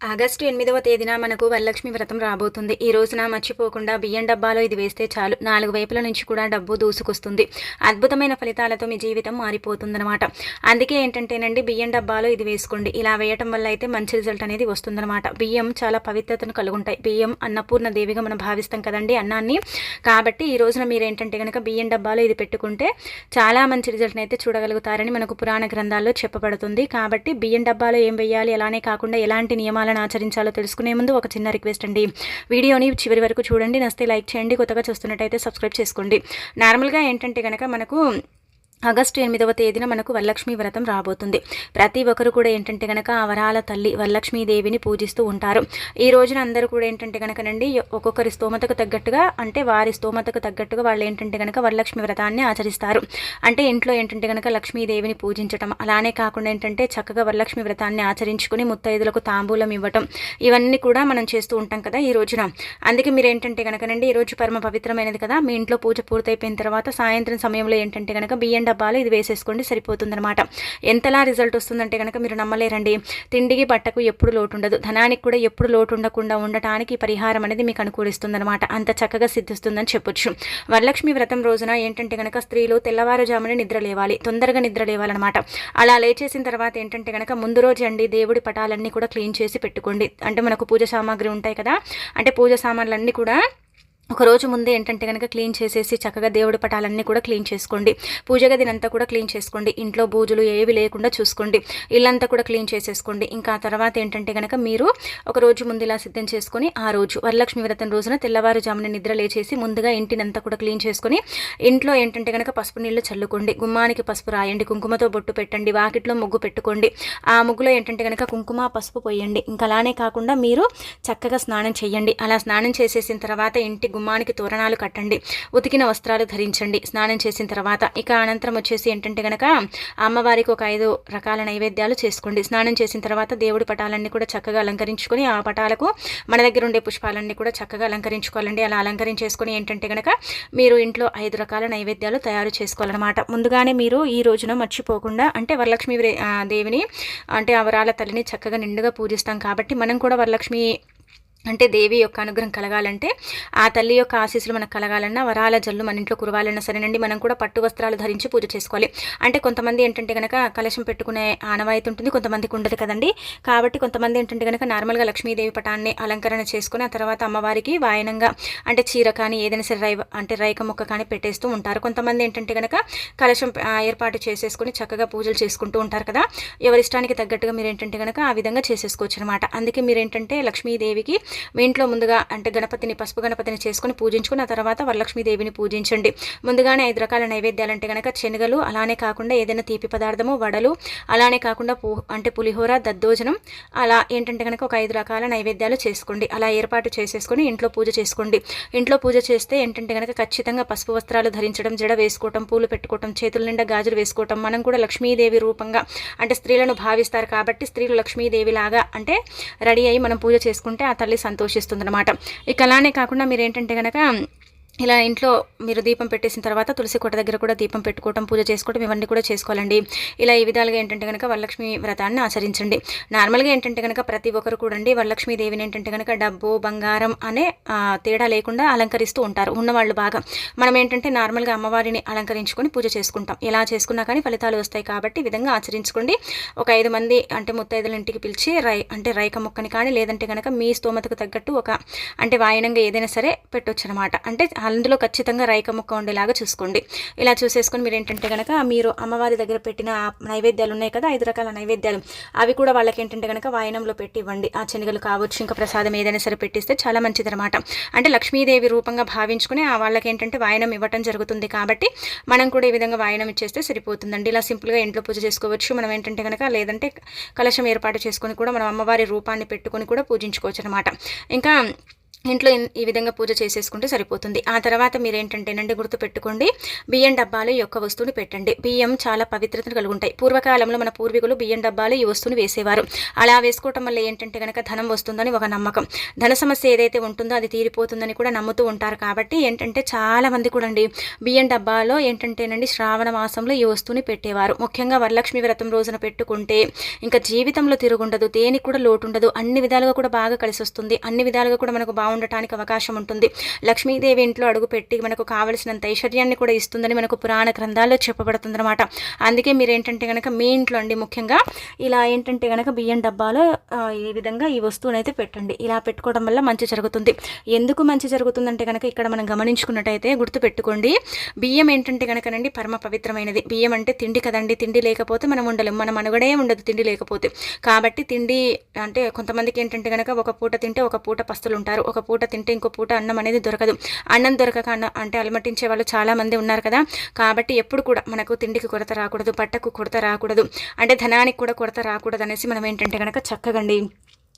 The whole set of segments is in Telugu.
ఆగస్టు ఎనిమిదవ తేదీన మనకు వరలక్ష్మి వ్రతం రాబోతుంది. ఈ రోజున మర్చిపోకుండా బియ్యం డబ్బాలో ఇది వేస్తే చాలు. నాలుగు వైపుల నుంచి కూడా డబ్బు దూసుకొస్తుంది. అద్భుతమైన ఫలితాలతో మీ జీవితం మారిపోతుందనమాట అందుకే ఏంటంటేనండి బియ్యం డబ్బాలో ఇది వేసుకోండి. ఇలా వేయటం వల్ల అయితే మంచి రిజల్ట్ అనేది వస్తుందన్నమాట. బియ్యం చాలా పవిత్రతను కలుగుంటాయి. బియ్యం అన్నపూర్ణ దేవిగా మనం భావిస్తాం కదండి అన్నాన్ని. కాబట్టి ఈ రోజున మీరు ఏంటంటే కనుక బియ్యం డబ్బాలో ఇది పెట్టుకుంటే చాలా మంచి రిజల్ట్ని అయితే చూడగలుగుతారని మనకు పురాణ గ్రంథాల్లో చెప్పబడుతుంది. కాబట్టి బియ్యం డబ్బాలో ఏం వేయాలి అలానే కాకుండా ఎలాంటి నియమాలు నియమాలను ఆచరించాలో తెలుసుకునే ముందు ఒక చిన్న రిక్వెస్ట్ అండి. వీడియోని చివరి వరకు చూడండి. నస్తే లైక్ చేయండి. కొత్తగా చూస్తున్నట్టయితే సబ్స్క్రైబ్ చేసుకోండి. నార్మల్గా ఏంటంటే కనుక మనకు ఆగస్టు ఎనిమిదవ తేదీన మనకు వరలక్ష్మి వ్రతం రాబోతుంది. ప్రతి ఒక్కరు కూడా ఏంటంటే కనుక ఆ వరాల తల్లి వరలక్ష్మీదేవిని పూజిస్తూ ఉంటారు. ఈ రోజున అందరూ కూడా ఏంటంటే కనుకనండి ఒక్కొక్కరి స్తోమతకు తగ్గట్టుగా అంటే వారి స్తోమతకు తగ్గట్టుగా వాళ్ళు ఏంటంటే కనుక వరలక్ష్మి వ్రతాన్ని ఆచరిస్తారు. అంటే ఇంట్లో ఏంటంటే కనుక లక్ష్మీదేవిని పూజించడం అలానే కాకుండా ఏంటంటే చక్కగా వరలక్ష్మి వ్రతాన్ని ఆచరించుకుని ముత్తైదులకు తాంబూలం ఇవ్వటం ఇవన్నీ కూడా మనం చేస్తూ ఉంటాం కదా ఈ రోజున. అందుకే మీరు ఏంటంటే కనుకనండి ఈ రోజు పరమ పవిత్రమైనది కదా మీ ఇంట్లో పూజ పూర్తయిపోయిన తర్వాత సాయంత్రం సమయంలో ఏంటంటే కనుక బియ్యం డబ్బాలు ఇది వేసేసుకోండి సరిపోతుందనమాట ఎంతలా రిజల్ట్ వస్తుందంటే కనుక మీరు నమ్మలేరండి. తిండికి బట్టకు ఎప్పుడు లోటు ఉండదు ధనానికి కూడా ఎప్పుడు లోటు ఉండకుండా ఉండటానికి పరిహారం అనేది మీకు అనుకూలిస్తుందనమాట అంత చక్కగా సిద్ధిస్తుందని చెప్పొచ్చు. వరలక్ష్మి వ్రతం రోజున ఏంటంటే కనుక స్త్రీలు తెల్లవారుజామున నిద్ర లేవాలి తొందరగా నిద్ర లేవాలన్నమాట. అలా లేచేసిన తర్వాత ఏంటంటే కనుక ముందు రోజు అండి దేవుడి పటాలన్నీ కూడా క్లీన్ చేసి పెట్టుకోండి. అంటే మనకు పూజ సామాగ్రి ఉంటాయి కదా అంటే పూజ సామాన్లన్నీ కూడా ఒక రోజు ముందే ఏంటంటే కనుక క్లీన్ చేసేసి చక్కగా దేవుడి పటాలన్నీ కూడా క్లీన్ చేసుకోండి. పూజ గదినంతా కూడా క్లీన్ చేసుకోండి. ఇంట్లో బూజులు ఏవి లేకుండా చూసుకోండి. ఇల్లంతా కూడా క్లీన్ చేసేసుకోండి. ఇంకా తర్వాత ఏంటంటే కనుక మీరు ఒక రోజు ముందు ఇలా సిద్ధం చేసుకొని ఆ రోజు వరలక్ష్మి వ్రతం రోజున తెల్లవారుజామున నిద్ర లేచేసి ముందుగా ఇంటినంతా కూడా క్లీన్ చేసుకొని ఇంట్లో ఏంటంటే కనుక పసుపు నీళ్ళు చల్లుకోండి. గుమ్మానికి పసుపు రాయండి. కుంకుమతో బొట్టు పెట్టండి. వాకిట్లో ముగ్గు పెట్టుకోండి. ఆ ముగ్గులో ఏంటంటే కనుక కుంకుమ పసుపు పోయండి. ఇంకా అలానే కాకుండా మీరు చక్కగా స్నానం చేయండి. అలా స్నానం చేసేసిన తర్వాత ఇంటి గుమ్మానికి తోరణాలు కట్టండి ఉతికిన వస్త్రాలు ధరించండి. స్నానం చేసిన తర్వాత ఇక అనంతరం వచ్చేసి ఏంటంటే కనుక అమ్మవారికి ఒక ఐదు రకాల నైవేద్యాలు చేసుకోండి. స్నానం చేసిన తర్వాత దేవుడి పటాలన్నీ కూడా చక్కగా అలంకరించుకొని ఆ పటాలకు మన దగ్గర ఉండే పుష్పాలన్నీ కూడా చక్కగా అలంకరించుకోవాలండి. అలా అలంకరించేసుకొని ఏంటంటే కనుక మీరు ఇంట్లో ఐదు రకాల నైవేద్యాలు తయారు చేసుకోవాలన్నమాట. ముందుగానే మీరు ఈ రోజున మర్చిపోకుండా అంటే వరలక్ష్మి దేవిని అంటే అవరాల తల్లిని చక్కగా నిండుగా పూజిస్తాం కాబట్టి మనం కూడా వరలక్ష్మి అంటే దేవి యొక్క అనుగ్రహం కలగాలంటే ఆ తల్లి యొక్క ఆశీస్సులు మనకు కలగాలన్నా వరాల జల్లు మన ఇంట్లో కురవాలన్నా సరేనండి. మనం కూడా పట్టు వస్త్రాలు ధరించి పూజ చేసుకోవాలి. అంటే కొంతమంది ఏంటంటే కనుక కలశం పెట్టుకునే ఆనవాయితీ ఉంటుంది కొంతమందికి ఉండదు కదండి. కాబట్టి కొంతమంది ఏంటంటే కనుక నార్మల్గా లక్ష్మీదేవి పటాన్ని అలంకరణ చేసుకుని ఆ తర్వాత అమ్మవారికి వాయనంగా అంటే చీర కానీ ఏదైనా సరే రై అంటే రైక మొక్క కానీ పెట్టేస్తూ ఉంటారు. కొంతమంది ఏంటంటే కనుక కలశం ఏర్పాటు చేసేసుకుని చక్కగా పూజలు చేసుకుంటూ ఉంటారు కదా. ఎవరిష్టానికి తగ్గట్టుగా మీరు ఏంటంటే కనుక ఆ విధంగా చేసేసుకోవచ్చు అనమాట అందుకే మీరు ఏంటంటే లక్ష్మీదేవికి మీ ఇంట్లో ముందుగా అంటే గణపతిని పసుపు గణపతిని చేసుకుని పూజించుకుని ఆ తర్వాత వరలక్ష్మీదేవిని పూజించండి. ముందుగానే ఐదు రకాల నైవేద్యాలు అంటే కనుక శనగలు అలానే కాకుండా ఏదైనా తీపి పదార్థము వడలు అలానే కాకుండా పూ అంటే పులిహోర దద్దోజనం అలా ఏంటంటే కనుక ఒక ఐదు రకాల నైవేద్యాలు చేసుకోండి. అలా ఏర్పాటు చేసేసుకొని ఇంట్లో పూజ చేసుకోండి. ఇంట్లో పూజ చేస్తే ఏంటంటే కనుక ఖచ్చితంగా పసుపు వస్త్రాలు ధరించడం జడ వేసుకోవటం పూలు పెట్టుకోవటం చేతుల నిండా గాజులు వేసుకోవటం మనం కూడా లక్ష్మీదేవి రూపంగా అంటే స్త్రీలను భావిస్తారు కాబట్టి స్త్రీలు లక్ష్మీదేవి లాగా అంటే రెడీ అయ్యి మనం పూజ చేసుకుంటే ఆ తల్లి సంతోషిస్తుందన్నమాట. ఇక అలానే కాకుండా మీరు ఏంటంటే కనుక ఇలా ఇంట్లో మీరు దీపం పెట్టేసిన తర్వాత తులసి కోట దగ్గర కూడా దీపం పెట్టుకోవటం పూజ చేసుకోవటం ఇవన్నీ కూడా చేసుకోవాలండి. ఇలా ఈ విధాలుగా ఏంటంటే కనుక వరలక్ష్మి వ్రతాన్ని ఆచరించండి. నార్మల్గా ఏంటంటే కనుక ప్రతి ఒక్కరు కూడండి అండి వరలక్ష్మీదేవిని ఏంటంటే కనుక డబ్బు బంగారం అనే తేడా లేకుండా అలంకరిస్తూ ఉంటారు. ఉన్నవాళ్ళు బాగా. మనం ఏంటంటే నార్మల్గా అమ్మవారిని అలంకరించుకొని పూజ చేసుకుంటాం. ఎలా చేసుకున్నా కానీ ఫలితాలు వస్తాయి కాబట్టి విధంగా ఆచరించుకోండి. ఒక ఐదు మంది అంటే ముత్తైదుల ఇంటికి పిలిచి రై అంటే రైక మొక్కని కానీ లేదంటే కనుక మీ స్తోమతకు తగ్గట్టు ఒక అంటే వాయనంగా ఏదైనా సరే పెట్టొచ్చు అనమాట అంటే అందులో ఖచ్చితంగా రైక ముక్క ఉండేలాగా చూసుకోండి. ఇలా చూసేసుకొని మీరు ఏంటంటే కనుక మీరు అమ్మవారి దగ్గర పెట్టిన నైవేద్యాలు ఉన్నాయి కదా ఐదు రకాల నైవేద్యాలు. అవి కూడా వాళ్ళకి ఏంటంటే కనుక వాయనంలో పెట్టి ఇవ్వండి ఆ శనగలు కావచ్చు ఇంకా ప్రసాదం ఏదైనా సరే పెట్టిస్తే చాలా మంచిదనమాట అంటే లక్ష్మీదేవి రూపంగా భావించుకుని ఆ వాళ్ళకి ఏంటంటే వాయనం ఇవ్వటం జరుగుతుంది కాబట్టి మనం కూడా ఈ విధంగా వాయనం ఇచ్చేస్తే సరిపోతుందండి. ఇలా సింపుల్గా ఇంట్లో పూజ చేసుకోవచ్చు. మనం ఏంటంటే కనుక లేదంటే కలశం ఏర్పాటు చేసుకొని కూడా మనం అమ్మవారి రూపాన్ని పెట్టుకొని కూడా పూజించుకోవచ్చు అనమాట ఇంకా ఇంట్లో ఈ విధంగా పూజ చేసేసుకుంటే సరిపోతుంది. ఆ తర్వాత మీరు ఏంటంటేనండి గుర్తుపెట్టుకోండి బియ్యం డబ్బాలు ఈ యొక్క వస్తువుని పెట్టండి. బియ్యం చాలా పవిత్రతను కలిగి ఉంటాయి పూర్వకాలంలో మన పూర్వీకులు బియ్యం డబ్బాలు ఈ వస్తువుని వేసేవారు. అలా వేసుకోవటం వల్ల ఏంటంటే కనుక ధనం వస్తుందని ఒక నమ్మకం. ధన సమస్య ఏదైతే ఉంటుందో అది తీరిపోతుందని కూడా నమ్ముతూ ఉంటారు. కాబట్టి ఏంటంటే చాలా మంది కూడా అండి బియ్యం డబ్బాలో ఏంటంటేనండి శ్రావణ మాసంలో ఈ వస్తువుని పెట్టేవారు. ముఖ్యంగా వరలక్ష్మి వ్రతం రోజున పెట్టుకుంటే ఇంకా జీవితంలో తిరుగుండదు దేనికి కూడా లోటు ఉండదు అన్ని విధాలుగా కూడా బాగా కలిసి వస్తుంది అన్ని విధాలుగా కూడా మనకు ఉండటానికి అవకాశం ఉంటుంది. లక్ష్మీదేవి ఇంట్లో అడుగుపెట్టి మనకు కావలసినంత ఐశ్వర్యాన్ని కూడా ఇస్తుందని మనకు పురాణ గ్రంథాల్లో చెప్పబడుతుంది అనమాట అందుకే మీరు ఏంటంటే కనుక మీ ఇంట్లో అండి ముఖ్యంగా ఇలా ఏంటంటే కనుక బియ్యం డబ్బాలో ఈ విధంగా ఈ వస్తువుని అయితే పెట్టండి. ఇలా పెట్టుకోవడం వల్ల మంచి జరుగుతుంది. ఎందుకు మంచి జరుగుతుందంటే కనుక ఇక్కడ మనం గమనించుకున్నట్టయితే గుర్తుపెట్టుకోండి. బియ్యం ఏంటంటే కనుకనండి పరమ పవిత్రమైనది. బియ్యం అంటే తిండి కదండి. తిండి లేకపోతే మనం ఉండలేము మనం అనుగడే ఉండదు తిండి లేకపోతే. కాబట్టి తిండి అంటే కొంతమందికి ఏంటంటే కనుక ఒక పూట తింటే ఒక పూట పస్తులు ఉంటారు ఒక పూట తింటే ఇంకో పూట అన్నం అనేది దొరకదు. అన్నం దొరకక అన్నం అంటే అలమటించే వాళ్ళు చాలా మంది ఉన్నారు కదా. కాబట్టి ఎప్పుడు కూడా మనకు తిండికి కొరత రాకూడదు బట్టకు కొరత రాకూడదు. అంటే ధనానికి కూడా కొరత రాకూడదు అనేసి మనం ఏంటంటే కనుక చక్కగండి.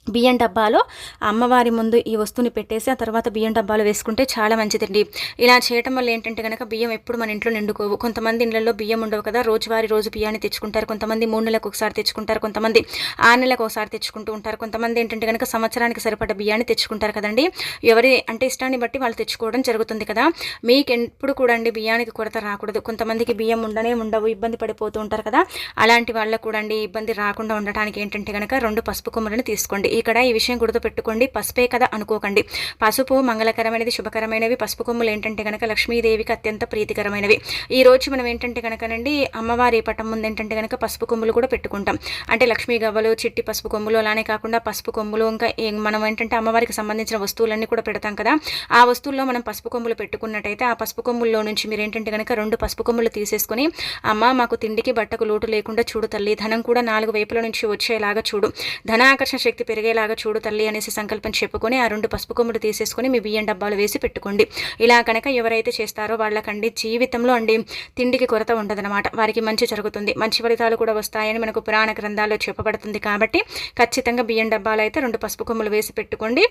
బియ్యం డబ్బాలో అమ్మవారి ముందు ఈ వస్తువుని పెట్టేసి ఆ తర్వాత బియ్యం డబ్బాలో వేసుకుంటే చాలా మంచిదండి. ఇలా చేయటం వల్ల ఏంటంటే కనుక బియ్యం ఎప్పుడు మన ఇంట్లో నిండుకోవు. కొంతమంది ఇళ్ళలో బియ్యం ఉండవు కదా రోజువారీ రోజు బియ్యాన్ని తెచ్చుకుంటారు. కొంతమంది మూడు నెలలకు ఒకసారి తెచ్చుకుంటారు. కొంతమంది ఆరు నెలలకు ఒకసారి తెచ్చుకుంటూ ఉంటారు. కొంతమంది ఏంటంటే కనుక సంవత్సరానికి సరిపడ బియ్యాన్ని తెచ్చుకుంటారు కదండి. ఎవరి అంటే ఇష్టాన్ని బట్టి వాళ్ళు తెచ్చుకోవడం జరుగుతుంది కదా. మీకు ఎప్పుడు కూడా అండి బియ్యానికి కొరత రాకూడదు. కొంతమందికి బియ్యం ఉండనే ఉండవు ఇబ్బంది పడిపోతూ ఉంటారు కదా. అలాంటి వాళ్ళకు కూడా అండి ఇబ్బంది రాకుండా ఉండటానికి ఏంటంటే కనుక రెండు పసుపు కొమ్మలను తీసుకోండి. ఇక్కడ ఈ విషయం గుర్తుపెట్టుకోండి. పసుపే కదా అనుకోకండి. పసుపు మంగళకరమైనది శుభకరమైనవి. పసుపు కొమ్ములు ఏంటంటే కనుక లక్ష్మీదేవికి అత్యంత ప్రీతికరమైనవి. ఈ రోజు మనం ఏంటంటే కనుకనండి అమ్మవారి పటం ముందు ఏంటంటే కనుక పసుపు కొమ్ములు కూడా పెట్టుకుంటాం. అంటే లక్ష్మీ గవ్వలు చిట్టి పసుపు కొమ్ములు అలానే కాకుండా పసుపు కొమ్ములు ఇంకా మనం ఏంటంటే అమ్మవారికి సంబంధించిన వస్తువులన్నీ కూడా పెడతాం కదా. ఆ వస్తువుల్లో మనం పసుపు కొమ్ములు పెట్టుకున్నట్టయితే ఆ పసుపు కొమ్ముల్లో నుంచి మీరు ఏంటంటే కనుక రెండు పసుపు కొమ్ములు తీసేసుకుని అమ్మ మాకు తిండికి బట్టకు లోటు లేకుండా చూడు తల్లి ధనం కూడా నాలుగు వైపుల నుంచి వచ్చేలాగా చూడు. ధనాకర్షణ శక్తి పెరిగేలాగా చూడు తల్లి అనేసి సంకల్పం చెప్పుకొని ఆ రెండు పసుపు కొమ్ములు తీసేసుకొని మీ బియ్యం డబ్బాలు వేసి పెట్టుకోండి. ఇలా కనుక ఎవరైతే చేస్తారో వాళ్ళకండి జీవితంలో అండి తిండికి కొరత ఉండదనమాట వారికి మంచి జరుగుతుంది. మంచి ఫలితాలు కూడా వస్తాయని మనకు పురాణ గ్రంథాల్లో చెప్పబడుతుంది కాబట్టి ఖచ్చితంగా బియ్యం డబ్బాలు అయితే రెండు పసుపు కొమ్ములు వేసి పెట్టుకోండి.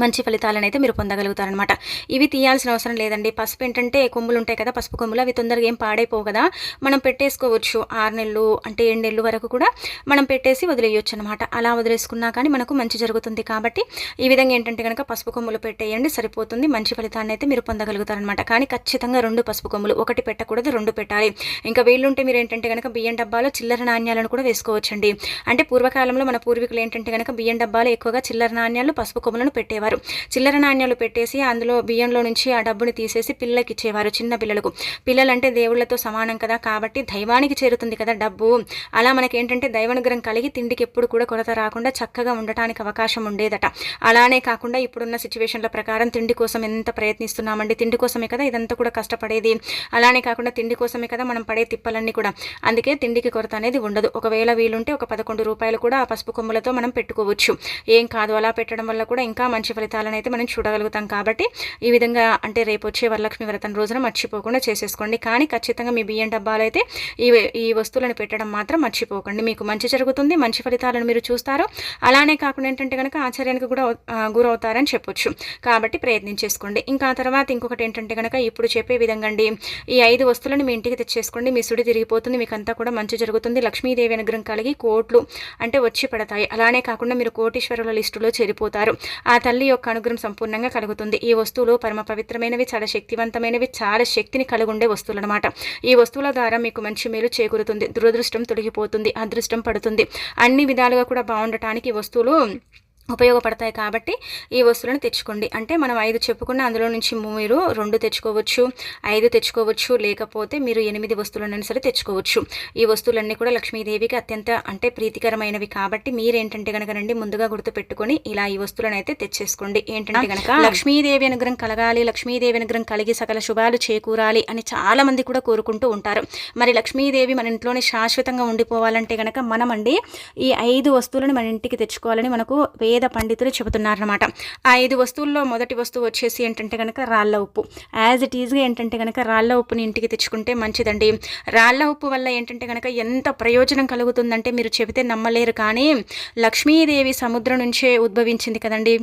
మంచి ఫలితాలను అయితే మీరు పొందగలుగుతారనమాట ఇవి తీయాల్సిన అవసరం లేదండి. పసుపు ఏంటంటే కొమ్ములు ఉంటాయి కదా పసుపు కొమ్ములు అవి తొందరగా ఏం పాడైపోవు కదా. మనం పెట్టేసుకోవచ్చు. ఆరు నెలలు అంటే ఏడు నెలలు వరకు కూడా మనం పెట్టేసి వదిలేయొచ్చు అనమాట అలా వదిలేసుకున్నా కానీ మనకు మంచి జరుగుతుంది కాబట్టి ఈ విధంగా ఏంటంటే కనుక పసుపు కొమ్ములు పెట్టేయండి సరిపోతుంది. మంచి ఫలితాన్ని అయితే మీరు పొందగలుగుతారనమాట కానీ ఖచ్చితంగా రెండు పసుపు కొమ్ములు ఒకటి పెట్టకూడదు రెండు పెట్టాలి. ఇంకా వీళ్ళుంటే మీరు ఏంటంటే కనుక బియ్యం డబ్బాలో చిల్లర నాణ్యాలను కూడా వేసుకోవచ్చండి. అంటే పూర్వకాలంలో మన పూర్వీకులు ఏంటంటే కనుక బియ్యం డబ్బాలో ఎక్కువగా చిల్లర నాణ్యాలు పసుపు కొమ్ములను పెట్టేవారు. చిల్లర నాణ్యాలు పెట్టేసి అందులో బియ్యంలో నుంచి ఆ డబ్బుని తీసేసి పిల్లలకి ఇచ్చేవారు చిన్న పిల్లలకు. పిల్లలంటే దేవుళ్ళతో సమానం కదా కాబట్టి దైవానికి చేరుతుంది కదా డబ్బు. అలా మనకి ఏంటంటే దైవానుగ్రహం కలిగి తిండికి ఎప్పుడు కూడా కొరత రాకుండా చక్కగా ఉండటానికి అవకాశం ఉండేదట. అలానే కాకుండా ఇప్పుడున్న సిచ్యువేషన్ల ప్రకారం తిండి కోసం ఎంత ప్రయత్నిస్తున్నామండి? తిండి కోసమే కదా ఇదంతా కూడా కష్టపడేది. అలానే కాకుండా తిండి కోసమే కదా మనం పడే తిప్పలన్నీ కూడా. అందుకే తిండికి కొరత అనేది ఉండదు. ఒకవేళ వీలుంటే ఒక పదకొండు రూపాయలు కూడా ఆ పసుపు కొమ్ములతో మనం పెట్టుకోవచ్చు. ఏం కాదు అలా పెట్టడం వల్ల కూడా ఇంకా మంచి ఫలితాలను అయితే మనం చూడగలుగుతాం కాబట్టి ఈ విధంగా అంటే రేపు వచ్చే వరలక్ష్మి వ్రతం రోజున మర్చిపోకుండా చేసేసుకోండి. కానీ ఖచ్చితంగా మీ బియ్యం డబ్బాలు అయితే ఈ ఈ వస్తువులను పెట్టడం మాత్రం మర్చిపోకండి. మీకు మంచి జరుగుతుంది మంచి ఫలితాలను మీరు చూస్తారు. అలానే కాకుండా ఏంటంటే కనుక ఆశ్చర్యానికి కూడా గురవుతారని చెప్పొచ్చు. కాబట్టి ప్రయత్నించేసుకోండి. ఇంకా తర్వాత ఇంకొకటి ఏంటంటే కనుక ఇప్పుడు చెప్పే విధంగా అండి ఈ ఐదు వస్తువులను మీ ఇంటికి తెచ్చేసుకోండి. మీ సుడి తిరిగిపోతుంది మీకు అంతా కూడా మంచి జరుగుతుంది. లక్ష్మీదేవి అనుగ్రహం కలిగి కోట్లు అంటే వచ్చి పడతాయి. అలానే కాకుండా మీరు కోటీశ్వరుల లిస్టులో చేరిపోతారు. ఆ తల్లి యొక్క అనుగ్రహం సంపూర్ణంగా కలుగుతుంది. ఈ వస్తువులు పరమ పవిత్రమైనవి చాలా శక్తివంతమైనవి చాలా శక్తిని కలుగుండే వస్తువులు అనమాట ఈ వస్తువుల ద్వారా మీకు మంచి మేలు చేకూరుతుంది. దురదృష్టం తొలగిపోతుంది అదృష్టం పడుతుంది. అన్ని విధాలుగా కూడా బాగుండటానికి వస్తువులు ఉపయోగపడతాయి కాబట్టి ఈ వస్తువులను తెచ్చుకోండి. అంటే మనం ఐదు చెప్పుకున్న అందులో నుంచి మీరు రెండు తెచ్చుకోవచ్చు ఐదు తెచ్చుకోవచ్చు లేకపోతే మీరు ఎనిమిది వస్తువులను సరే తెచ్చుకోవచ్చు. ఈ వస్తువులన్నీ కూడా లక్ష్మీదేవికి అత్యంత అంటే ప్రీతికరమైనవి కాబట్టి మీరేంటంటే కనుక రండి ముందుగా గుర్తుపెట్టుకొని ఇలా ఈ వస్తువులను అయితే తెచ్చేసుకోండి. ఏంటంటే కనుక లక్ష్మీదేవి అనుగ్రహం కలగాలి లక్ష్మీదేవి అనుగ్రహం కలిగి సకల శుభాలు చేకూరాలి అని చాలా మంది కూడా కోరుకుంటూ ఉంటారు. మరి లక్ష్మీదేవి మన ఇంట్లోనే శాశ్వతంగా ఉండిపోవాలంటే కనుక మనమండి ఈ ఐదు వస్తువులను మన ఇంటికి తెచ్చుకోవాలని మనకు వేద పండితులు చెబుతున్నారనమాట ఆ ఐదు వస్తువుల్లో మొదటి వస్తువు వచ్చేసి ఏంటంటే కనుక రాళ్ళ ఉప్పు. యాజ్ ఇట్ ఈజ్గా ఏంటంటే కనుక రాళ్ళ ఉప్పుని ఇంటికి తెచ్చుకుంటే మంచిదండి. రాళ్ళ ఉప్పు వల్ల ఏంటంటే కనుక ఎంత ప్రయోజనం కలుగుతుందంటే మీరు చెబితే నమ్మలేరు కానీ లక్ష్మీదేవి సముద్రం నుంచే ఉద్భవించింది కదండి.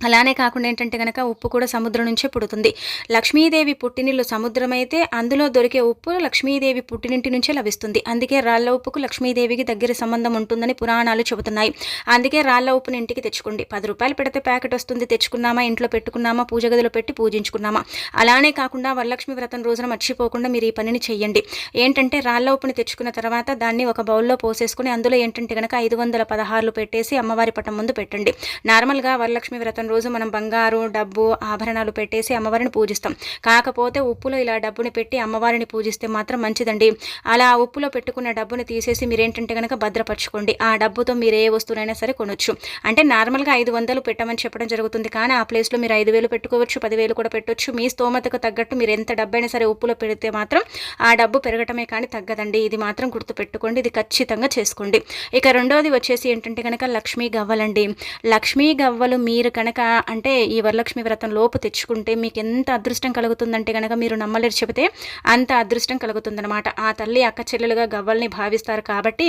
అలానే కాకుండా ఏంటంటే కనుక ఉప్పు కూడా సముద్రం నుంచే పుడుతుంది. లక్ష్మీదేవి పుట్టినిల్లు సముద్రమైతే అందులో దొరికే ఉప్పు లక్ష్మీదేవి పుట్టినింటి నుంచే లభిస్తుంది. అందుకే రాళ్ళ ఉప్పుకు లక్ష్మీదేవికి దగ్గర సంబంధం ఉంటుందని పురాణాలు చెబుతున్నాయి. అందుకే రాళ్ళ ఉప్పుని ఇంటికి తెచ్చుకోండి. పది రూపాయలు పెడితే ప్యాకెట్ వస్తుంది. తెచ్చుకున్నామా ఇంట్లో పెట్టుకున్నామా పూజ గదిలో పెట్టి పూజించుకున్నామా? అలానే కాకుండా వరలక్ష్మి వ్రతం రోజున మర్చిపోకుండా మీరు ఈ పనిని చెయ్యండి. ఏంటంటే రాళ్ళ ఉప్పుని తెచ్చుకున్న తర్వాత దాన్ని ఒక బౌల్లో పోసేసుకుని అందులో ఏంటంటే కనుక ఐదు వందల పదహారులు పెట్టేసి అమ్మవారి పటం ముందు పెట్టండి. నార్మల్గా వరలక్ష్మి వ్రతం రోజు మనం బంగారు డబ్బు ఆభరణాలు పెట్టేసి అమ్మవారిని పూజిస్తాం. కాకపోతే ఉప్పులో ఇలా డబ్బుని పెట్టి అమ్మవారిని పూజిస్తే మాత్రం మంచిదండి. అలా ఆ ఉప్పులో పెట్టుకున్న డబ్బుని తీసేసి మీరేంటంటే కనుక భద్రపరచుకోండి. ఆ డబ్బుతో మీరు ఏ వస్తువునైనా సరే కొనొచ్చు. అంటే నార్మల్గా ఐదు వందలు పెట్టమని చెప్పడం జరుగుతుంది. కానీ ఆ ప్లేస్లో మీరు ఐదు వేలు పెట్టుకోవచ్చు పదివేలు కూడా పెట్టొచ్చు. మీ స్తోమతకు తగ్గట్టు మీరు ఎంత డబ్బైనా సరే ఉప్పులో పెడితే మాత్రం ఆ డబ్బు పెరగటమే కానీ తగ్గదండి. ఇది మాత్రం గుర్తుపెట్టుకోండి. ఇది ఖచ్చితంగా చేసుకోండి. ఇక రెండోది వచ్చేసి ఏంటంటే కనుక లక్ష్మీ గవ్వలండి. లక్ష్మీ గవ్వలు మీరు కనుక అంటే ఈ వరలక్ష్మి వ్రతం లోపు తెచ్చుకుంటే మీకు ఎంత అదృష్టం కలుగుతుందంటే కనుక మీరు నమ్మలేరు చెబితే అంత అదృష్టం కలుగుతుందనమాట ఆ తల్లి అక్క చెల్లెలుగా గవ్వల్ని భావిస్తారు కాబట్టి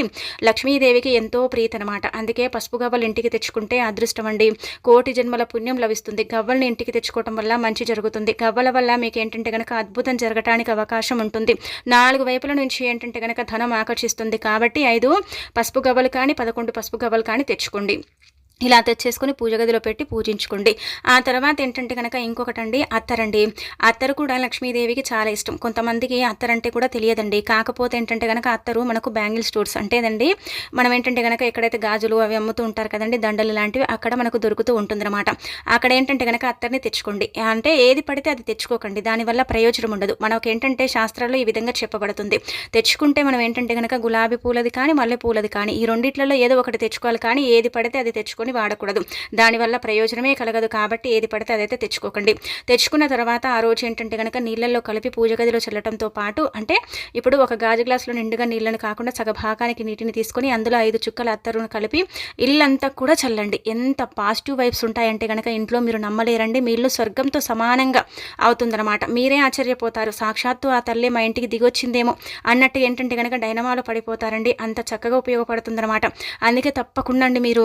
లక్ష్మీదేవికి ఎంతో ప్రీతనమాట అందుకే పసుపు గవ్వలు ఇంటికి తెచ్చుకుంటే అదృష్టం అండి కోటి జన్మల పుణ్యం లభిస్తుంది. గవ్వల్ని ఇంటికి తెచ్చుకోవటం వల్ల మంచి జరుగుతుంది. గవ్వల వల్ల మీకు ఏంటంటే కనుక అద్భుతం జరగటానికి అవకాశం ఉంటుంది. నాలుగు వైపుల నుంచి ఏంటంటే కనుక ధనం ఆకర్షిస్తుంది. కాబట్టి ఐదు పసుపు గవ్వలు కానీ పదకొండు పసుపు గవ్వలు కానీ తెచ్చుకోండి. ఇలా తెచ్చేసుకొని పూజ గదిలో పెట్టి పూజించుకోండి. ఆ తర్వాత ఏంటంటే కనుక ఇంకొకటండి అత్తరండి. అత్తరు కూడా లక్ష్మీదేవికి చాలా ఇష్టం. కొంతమందికి అత్తరంటే కూడా తెలియదండి. కాకపోతే ఏంటంటే కనుక అత్తరు మనకు బ్యాంగిల్ స్టోర్స్ అంటేదండి మనం ఏంటంటే కనుక ఎక్కడైతే గాజులు అవి అమ్ముతూ ఉంటారు కదండి దండలు లాంటివి అక్కడ మనకు దొరుకుతూ ఉంటుందన్నమాట. అక్కడ ఏంటంటే కనుక అత్తర్ని తెచ్చుకోండి. అంటే ఏది పడితే అది తెచ్చుకోకండి. దానివల్ల ప్రయోజనం ఉండదు. మనకు ఏంటంటే శాస్త్రాల్లో ఈ విధంగా చెప్పబడుతుంది. తెచ్చుకుంటే మనం ఏంటంటే కనుక గులాబీ పూలది కానీ మల్లె పూలది కానీ ఈ రెండిట్లలో ఏదో ఒకటి తెచ్చుకోవాలి కానీ ఏది పడితే అది తెచ్చుకొని తెచ్చుకొని వాడకూడదు. దానివల్ల ప్రయోజనమే కలగదు కాబట్టి ఏది పడితే అదైతే తెచ్చుకోకండి. తెచ్చుకున్న తర్వాత ఆ రోజు ఏంటంటే కనుక నీళ్ళల్లో కలిపి పూజ గదిలో చల్లటంతో పాటు అంటే ఇప్పుడు ఒక గాజు గ్లాసులో నిండుగా నీళ్ళని కాకుండా సగభాగానికి నీటిని తీసుకొని అందులో ఐదు చుక్కల అత్తరును కలిపి ఇల్లంతా కూడా చల్లండి. ఎంత పాజిటివ్ వైబ్స్ ఉంటాయంటే కనుక ఇంట్లో మీరు నమ్మలేరండి. మీ ఇల్లు స్వర్గంతో సమానంగా అవుతుందన్నమాట. మీరే ఆశ్చర్యపోతారు. సాక్షాత్తు ఆ తల్లి మా ఇంటికి దిగొచ్చిందేమో అన్నట్టు ఏంటంటే కనుక డైనమాలో పడిపోతారండి. అంత చక్కగా ఉపయోగపడుతుందన్నమాట. అందుకే తప్పకుండా మీరు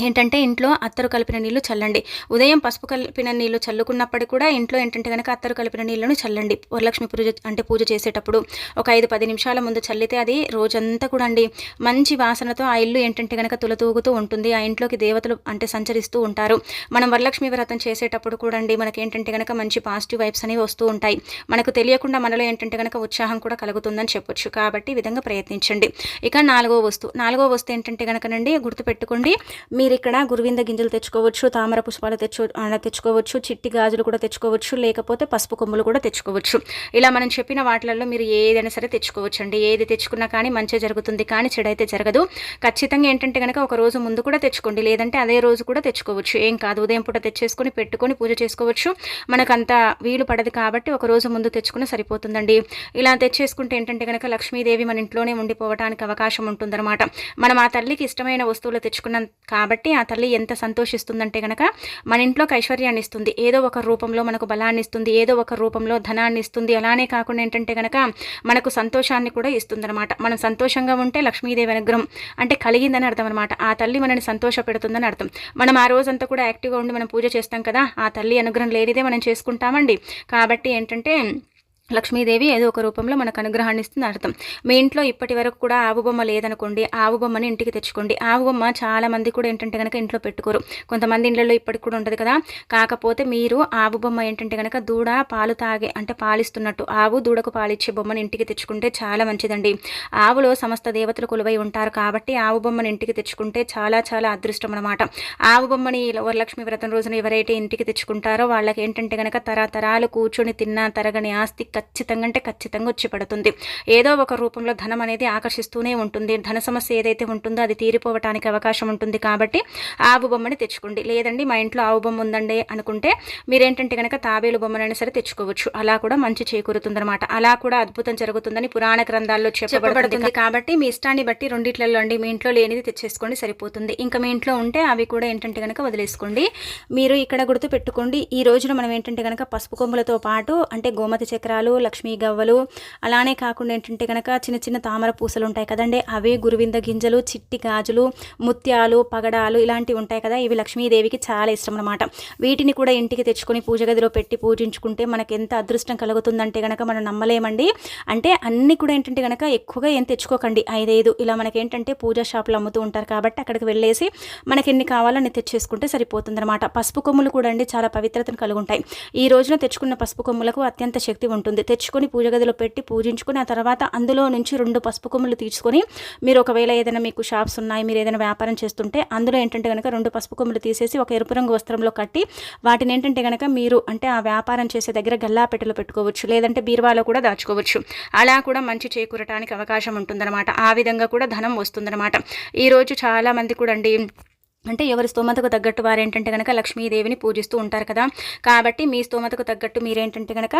ఏంటంటే ఇంట్లో అత్తరు కలిపిన నీళ్ళు చల్లండి. ఉదయం పసుపు కలిపిన నీళ్ళు చల్లుకున్నప్పటికీ కూడా ఇంట్లో ఏంటంటే కనుక అత్తరు కలిపిన నీళ్ళను చల్లండి. వరలక్ష్మి పూజ అంటే పూజ చేసేటప్పుడు ఒక ఐదు పది నిమిషాల ముందు చల్లితే అది రోజంతా కూడా అండి. మంచి వాసనతో ఆ ఇల్లు ఏంటంటే కనుక తులతూగుతూ ఉంటుంది. ఆ ఇంట్లోకి దేవతలు అంటే సంచరిస్తూ ఉంటారు. మనం వరలక్ష్మి వ్రతం చేసేటప్పుడు కూడా అండి మనకి ఏంటంటే కనుక మంచి పాజిటివ్ వైబ్స్ అనేవి వస్తూ ఉంటాయి. మనకు తెలియకుండా మనలో ఏంటంటే కనుక ఉత్సాహం కూడా కలుగుతుందని చెప్పొచ్చు. కాబట్టి ఈ విధంగా ప్రయత్నించండి. ఇక నాలుగో వస్తువు. నాలుగో వస్తువు ఏంటంటే కనుకనండి గుర్తుపెట్టుకోండి. మీ మీరు ఇక్కడ గురువింద గింజలు తెచ్చుకోవచ్చు తామర పుష్పాలు తెచ్చు తెచ్చుకోవచ్చు చిట్టి గాజులు కూడా తెచ్చుకోవచ్చు లేకపోతే పసుపు కొమ్ములు కూడా తెచ్చుకోవచ్చు. ఇలా మనం చెప్పిన వాటిలలో మీరు ఏదైనా సరే తెచ్చుకోవచ్చు అండి ఏది తెచ్చుకున్నా కానీ మంచి జరుగుతుంది కానీ చెడైతే జరగదు. ఖచ్చితంగా ఏంటంటే కనుక ఒక రోజు ముందు కూడా తెచ్చుకోండి లేదంటే అదే రోజు కూడా తెచ్చుకోవచ్చు. ఏం కాదు ఉదయం పూట తెచ్చేసుకొని పెట్టుకొని పూజ చేసుకోవచ్చు. మనకంత వీలు పడదు కాబట్టి ఒక రోజు ముందు తెచ్చుకుని సరిపోతుందండి. ఇలా తెచ్చేసుకుంటే ఏంటంటే కనుక లక్ష్మీదేవి మన ఇంట్లోనే ఉండిపోవడానికి అవకాశం ఉంటుందన్నమాట. మనం ఆ తల్లికి ఇష్టమైన వస్తువులు తెచ్చుకున్నాం కాబట్టి కాబట్టి ఆ తల్లి ఎంత సంతోషిస్తుందంటే కనుక మన ఇంట్లోకి ఐశ్వర్యాన్ని ఇస్తుంది. ఏదో ఒక రూపంలో మనకు బలాన్ని ఇస్తుంది. ఏదో ఒక రూపంలో ధనాన్ని ఇస్తుంది. అలానే కాకుండా ఏంటంటే కనుక మనకు సంతోషాన్ని కూడా ఇస్తుందన్నమాట. మనం సంతోషంగా ఉంటే లక్ష్మీదేవి అనుగ్రహం అంటే కలిగిందని అర్థం అనమాట ఆ తల్లి మనని సంతోష పెడుతుందని అర్థం. మనం ఆ రోజంతా కూడా యాక్టివ్గా ఉండి మనం పూజ చేస్తాం కదా ఆ తల్లి అనుగ్రహం లేనిదే మనం చేసుకుంటామండి. కాబట్టి ఏంటంటే లక్ష్మీదేవి ఏదో ఒక రూపంలో మనకు అనుగ్రహాన్ని ఇస్తుంది అర్థం. మీ ఇంట్లో ఇప్పటి వరకు కూడా ఆవు బొమ్మ లేదనుకోండి ఆవు బొమ్మని ఇంటికి తెచ్చుకోండి. ఆవు బొమ్మ చాలా మంది కూడా ఏంటంటే కనుక ఇంట్లో పెట్టుకోరు. కొంతమంది ఇంట్లో ఇప్పటికి కూడా ఉంటుంది కదా. కాకపోతే మీరు ఆవు బొమ్మ ఏంటంటే కనుక దూడ పాలు తాగే అంటే పాలిస్తున్నట్టు ఆవు దూడకు పాలిచ్చే బొమ్మని ఇంటికి తెచ్చుకుంటే చాలా మంచిదండి. ఆవులో సమస్త దేవతలు కొలువై ఉంటారు కాబట్టి ఆవు బొమ్మని ఇంటికి తెచ్చుకుంటే చాలా చాలా అదృష్టం అనమాట ఆవు బొమ్మని వరలక్ష్మి వ్రతం రోజున ఎవరైతే ఇంటికి తెచ్చుకుంటారో వాళ్ళకి ఏంటంటే కనుక తరతరాలు కూర్చొని తిన్నా తరగని ఆస్తి ఖచ్చితంగా అంటే ఖచ్చితంగా వచ్చి పడుతుంది. ఏదో ఒక రూపంలో ధనం అనేది ఆకర్షిస్తూనే ఉంటుంది. ధన సమస్య ఏదైతే ఉంటుందో అది తీరిపోవటానికి అవకాశం ఉంటుంది కాబట్టి ఆవు బొమ్మని తెచ్చుకోండి. లేదండి మా ఇంట్లో ఆవు బొమ్మ ఉందండి అనుకుంటే మీరేంటంటే కనుక తాబేలు బొమ్మనైనా సరే తెచ్చుకోవచ్చు. అలా కూడా మంచి చేకూరుతుందన్నమాట. అలా కూడా అద్భుతం జరుగుతుందని పురాణ గ్రంథాల్లో చెప్పబడుతుంది కాబట్టి మీ ఇష్టాన్ని బట్టి రెండిట్లలో అండి మీ ఇంట్లో లేనిది తెచ్చేసుకోండి సరిపోతుంది. ఇంకా మీ ఇంట్లో ఉంటే అవి కూడా ఏంటంటే కనుక వదిలేసుకోండి. మీరు ఇక్కడ గుర్తు పెట్టుకోండి ఈ రోజున మనం ఏంటంటే కనుక పసుపు కొమ్ములతో పాటు అంటే గోమతి చక్రాలు పుష్పాలు లక్ష్మీ గవ్వలు. అలానే కాకుండా ఏంటంటే కనుక చిన్న చిన్న తామర పూసలు ఉంటాయి కదండి. అవి గురువింద గింజలు చిట్టి గాజులు ముత్యాలు పగడాలు ఇలాంటివి ఉంటాయి కదా. ఇవి లక్ష్మీదేవికి చాలా ఇష్టం అనమాట వీటిని కూడా ఇంటికి తెచ్చుకొని పూజ గదిలో పెట్టి పూజించుకుంటే మనకి ఎంత అదృష్టం కలుగుతుందంటే కనుక మనం నమ్మలేమండి. అంటే అన్నీ కూడా ఏంటంటే కనుక ఎక్కువగా ఏం తెచ్చుకోకండి. ఐదైదు ఇలా మనకి ఏంటంటే పూజా షాపులు అమ్ముతూ ఉంటారు కాబట్టి అక్కడికి వెళ్ళేసి మనకి ఎన్ని కావాలో అన్ని తెచ్చేసుకుంటే సరిపోతుంది అనమాట పసుపు కొమ్ములు కూడా అండి చాలా పవిత్రతను కలిగి ఉంటాయి ఈ రోజున తెచ్చుకున్న పసుపు కొమ్ములకు అత్యంత శక్తి ఉంటుంది. తెచ్చుకొని పూజ గదిలో పెట్టి పూజించుకొని ఆ తర్వాత అందులో నుంచి రెండు పసుపు కొమ్ములు తీసుకొని మీరు ఒకవేళ ఏదైనా మీకు షాప్స్ ఉన్నాయి మీరు ఏదైనా వ్యాపారం చేస్తుంటే అందులో ఏంటంటే కనుక రెండు పసుపు కొమ్ములు తీసేసి ఒక ఎరుపు రంగు వస్త్రంలో కట్టి వాటిని ఏంటంటే కనుక మీరు అంటే ఆ వ్యాపారం చేసే దగ్గర గల్లాపెట్టెలో పెట్టుకోవచ్చు లేదంటే బీరువాలో కూడా దాచుకోవచ్చు. అలా కూడా మంచి చేకూరటానికి అవకాశం ఉంటుందన్నమాట. ఆ విధంగా కూడా ధనం వస్తుందన్నమాట. ఈరోజు చాలామంది కూడా అండి అంటే ఎవరి స్తోమతకు తగ్గట్టు వారు ఏంటంటే కనుక లక్ష్మీదేవిని పూజిస్తూ ఉంటారు కదా. కాబట్టి మీ స్తోమతకు తగ్గట్టు మీరేంటంటే కనుక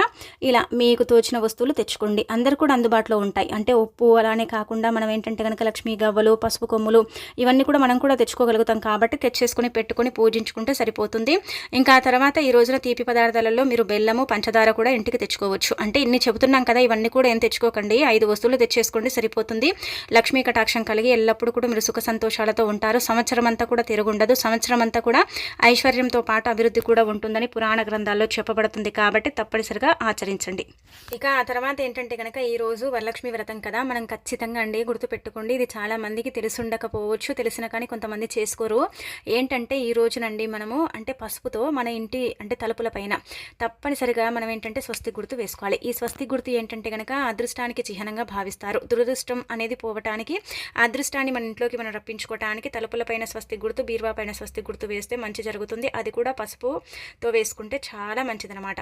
ఇలా మీకు తోచిన వస్తువులు తెచ్చుకోండి. అందరు కూడా అందుబాటులో ఉంటాయి. అంటే ఉప్పు అలానే కాకుండా మనం ఏంటంటే కనుక లక్ష్మీ గవ్వలు పసుపు కొమ్ములు ఇవన్నీ కూడా మనం కూడా తెచ్చుకోగలుగుతాం కాబట్టి తెచ్చేసుకొని పెట్టుకొని పూజించుకుంటే సరిపోతుంది. ఇంకా తర్వాత ఈ రోజున తీపి పదార్థాలలో మీరు బెల్లము పంచదార కూడా ఇంటికి తెచ్చుకోవచ్చు. అంటే ఇన్ని చెబుతున్నాం కదా ఇవన్నీ కూడా ఏం తెచ్చుకోకండి. ఐదు వస్తువులు తెచ్చేసుకోండి సరిపోతుంది. లక్ష్మీ కటాక్షం కలిగి ఎల్లప్పుడూ కూడా మీరు సుఖ సంతోషాలతో ఉంటారు. సంవత్సరం అంతా కూడా తిరుగుండదు. సంవత్సరం అంతా కూడా ఐశ్వర్యంతో పాటు అభివృద్ధి కూడా ఉంటుందని పురాణ గ్రంథాల్లో చెప్పబడుతుంది. కాబట్టి తప్పనిసరిగా ఆచరించండి. ఇక ఆ తర్వాత ఏంటంటే కనుక ఈరోజు వరలక్ష్మి వ్రతం కదా. మనం ఖచ్చితంగా అండి గుర్తుపెట్టుకోండి. ఇది చాలా మందికి తెలుసుండకపోవచ్చు తెలిసిన కానీ కొంతమంది చేసుకోరు. ఏంటంటే ఈ రోజునండి మనము అంటే పసుపుతో మన ఇంటి అంటే తలుపుల పైన తప్పనిసరిగా మనం ఏంటంటే స్వస్తి గుర్తు వేసుకోవాలి. ఈ స్వస్తి గుర్తు ఏంటంటే కనుక అదృష్టానికి చిహ్నంగా భావిస్తారు. దురదృష్టం అనేది పోవటానికి అదృష్టాన్ని మన ఇంట్లోకి మనం రప్పించుకోవటానికి తలుపులపైన స్వస్తి గుర్తు బీరువా పైన స్వస్తి గుర్తు వేస్తే మంచి జరుగుతుంది. అది కూడా పసుపుతో వేసుకుంటే చాలా మంచిదనమాట